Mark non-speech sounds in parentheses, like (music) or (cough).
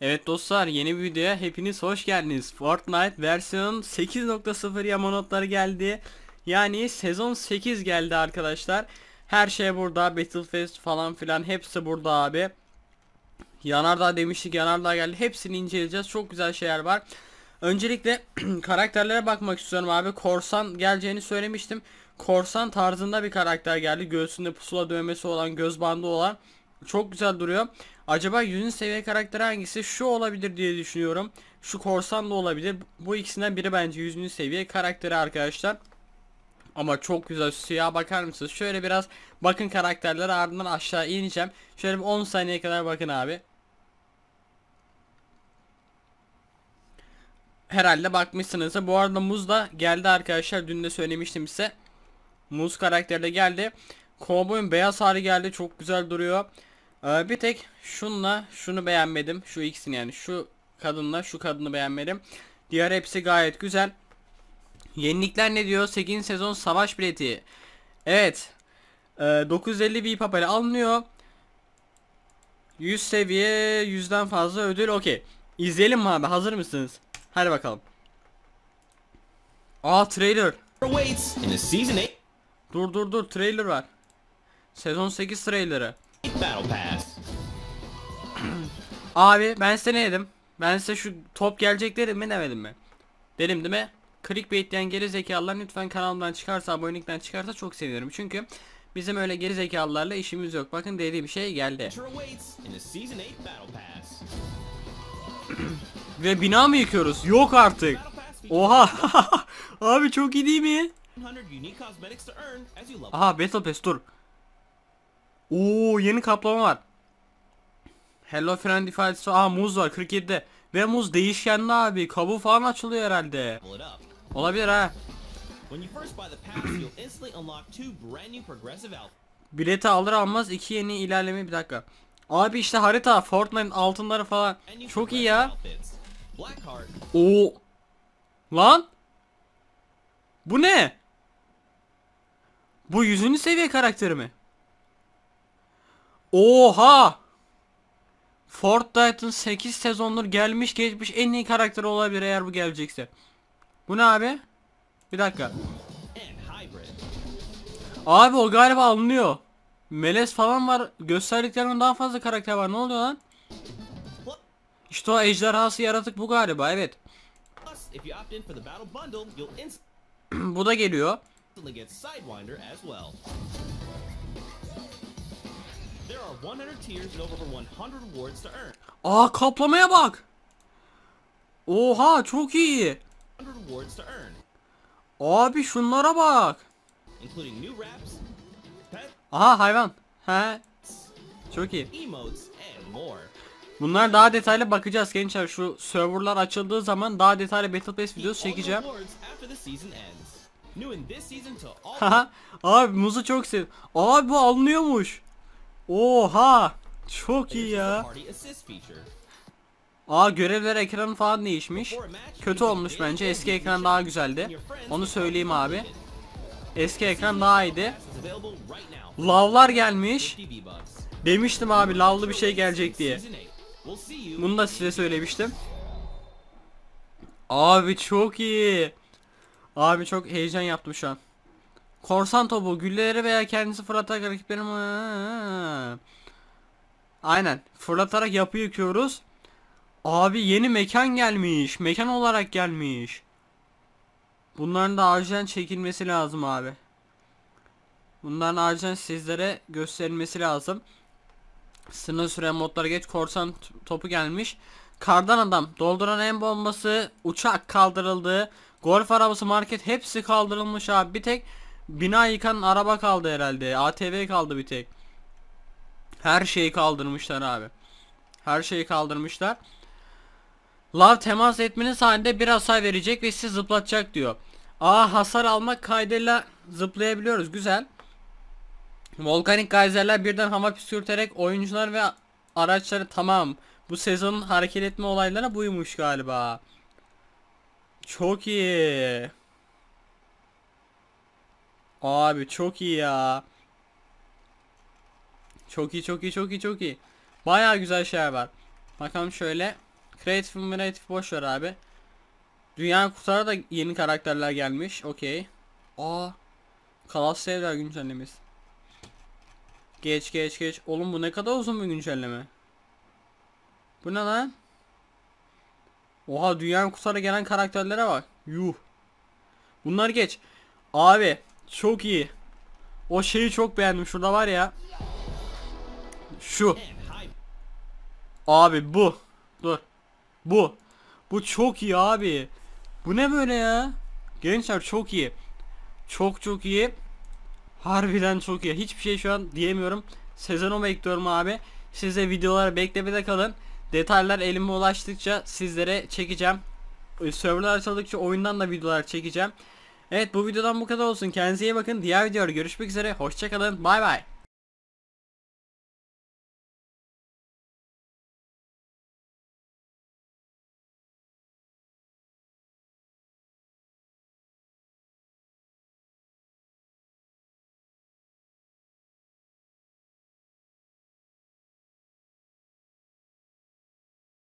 Evet dostlar yeni bir videoya hepiniz hoş geldiniz. Fortnite versiyon 8.0 yamanotları geldi. Yani sezon 8 geldi arkadaşlar. Her şey burada. Battlefest falan filan hepsi burada abi. Yanardağ demiştik yanardağ geldi. Hepsini inceleyeceğiz. Çok güzel şeyler var. Öncelikle (clears throat) karakterlere bakmak istiyorum abi. Korsan geleceğini söylemiştim. Korsan tarzında bir karakter geldi. Göğsünde pusula dövmesi olan, göz bandı olan. Çok güzel duruyor. Acaba 100. seviye karakteri hangisi? Şu olabilir diye düşünüyorum. Şu korsan da olabilir. Bu ikisinden biri bence 100. seviye karakteri arkadaşlar. Ama çok güzel siyah bakar mısınız? Şöyle biraz bakın karakterlere ardından aşağı ineceğim. Şöyle bir 10 saniye kadar bakın abi. Herhalde bakmışsınız. Bu arada Muz da geldi arkadaşlar. Dün de söylemiştim size. Muz karakteri de geldi. Cowboy'un beyaz hali geldi. Çok güzel duruyor. Ee, bir tek şunla şunu beğenmedim. Şu ikisini yani. Şu kadınla şu kadını beğenmedim. Diğer hepsi gayet güzel. Yenilikler ne diyor? 8. sezon savaş bileti. Evet. Ee, 950 bir papel alınıyor. 100 seviye 100'den fazla ödül. Okey. İzleyelim mi abi? Hazır mısınız? Hadi bakalım. Aa trailer. awaits in the season 8 Dur dur dur trailer var. Sezon 8 trailerı. Battle pass. (clears throat) Abi ben size ne dedim? Ben size şu top gelecek dedim mi demedim mi? Dedim değil mi? Clickbait diyen geri zekalılar lütfen kanalımdan çıkarsa abonelikten çıkarsa çok sevinirim. Çünkü bizim öyle geri zekalılarla işimiz yok. Bakın dediğim şey geldi. Enter awaits in the season 8 battle pass. (clears throat) Ve bina mı yıkıyoruz? Yok artık. Oha. (laughs) Abi çok iyi değil mi? 100 unique cosmetics to earn as you level. Aha Battle Pass dur. Oo yeni kaplama var. Hello Friend ifadesi. Aa muz var 47'de. Ve muz değişkenli abi. Kabuğu falan açılıyor herhalde. Olabilir ha. Bileti alır almaz iki yeni ilerleme bir dakika. Abi işte harita Fortnite'ın altınları falan. Çok iyi ya. Oo. Lan. Bu ne? Bu 100. seviye karakteri mi? Oha. Fortnite'ın 8 sezondur gelmiş geçmiş en iyi karakteri olabilir eğer bu gelecekse. Bu ne abi? Bir dakika. Abi o galiba alınıyor. Melez falan var. Gösterdiklerinden daha fazla karakter var. Ne oluyor lan? İşte o ejderhası yaratık bu galiba. Evet. (clears throat) bu da geliyor. Aa kaplamaya bak. Oha çok iyi. 100 rewards to earn, Abi şunlara bak. Aha hayvan. He. Çok iyi. Bunlar daha detaylı bakacağız gençler. Şu serverlar açıldığı zaman daha detaylı Battle Pass videosu çekeceğim. Haha. Abi muzu çok sev. Abi bu alınıyormuş. Oha. Çok iyi ya. Aa görevler ekranı falan değişmiş. Kötü olmuş bence. Eski ekran daha güzeldi. Onu söyleyeyim abi. Eski ekran daha iyiydi. Lavlar gelmiş. 50 V-Bucks. Demiştim abi lavlı bir şey gelecek diye. Bunu da size söylemiştim. Abi çok iyi. Abi çok heyecan yaptım şu an. Korsan topu gülleri veya kendisi fırlatarak rakiplerim Aynen fırlatarak yapı yıkıyoruz. Abi yeni mekan gelmiş. Mekan olarak gelmiş. Bunların da acilen çekilmesi lazım abi. Bunların acilen sizlere gösterilmesi lazım. Sınır süren modlara geç korsan topu gelmiş. Kardan adam, dolduran en bombası, uçak kaldırıldı. Golf arabası, market hepsi kaldırılmış abi. Bir tek bina yıkan araba kaldı herhalde. ATV kaldı bir tek. Her şeyi kaldırmışlar abi. Her şeyi kaldırmışlar. Lav temas etmeniz halinde bir hasar verecek ve sizi zıplatacak diyor. Aa hasar almak kaydıyla zıplayabiliyoruz. Güzel. Volkanik geyserler birden hava püskürterek oyuncular ve araçları tamam. Bu sezonun hareket etme olayları buymuş galiba. Çok iyi. Abi çok iyi ya. Çok iyi çok iyi çok iyi çok iyi. Baya güzel şeyler var. Bakalım şöyle. Creative Creative boş ver abi. Dünya kurtarı da yeni karakterler gelmiş. Okey. Aa. Kalas Sevler güncellemesi. Geç geç geç. Oğlum bu ne kadar uzun bir güncelleme. Bu ne lan? Oha dünya kurtarı gelen karakterlere bak. Yuh. Bunlar geç. Abi çok iyi. O şeyi çok beğendim. Şurada var ya. Şu. Abi bu. Dur. Bu. Bu çok iyi abi. Bu ne böyle ya? Gençler çok iyi. Çok çok iyi. Harbiden çok iyi. Hiçbir şey şu an diyemiyorum. Sezonu bekliyorum abi. Siz de videoları beklemede kalın. Detaylar elime ulaştıkça sizlere çekeceğim. Serverlar açıldıkça oyundan da videolar çekeceğim. Evet bu videodan bu kadar olsun. Kendinize iyi bakın. Diğer videoda görüşmek üzere. Hoşçakalın. Bay bay.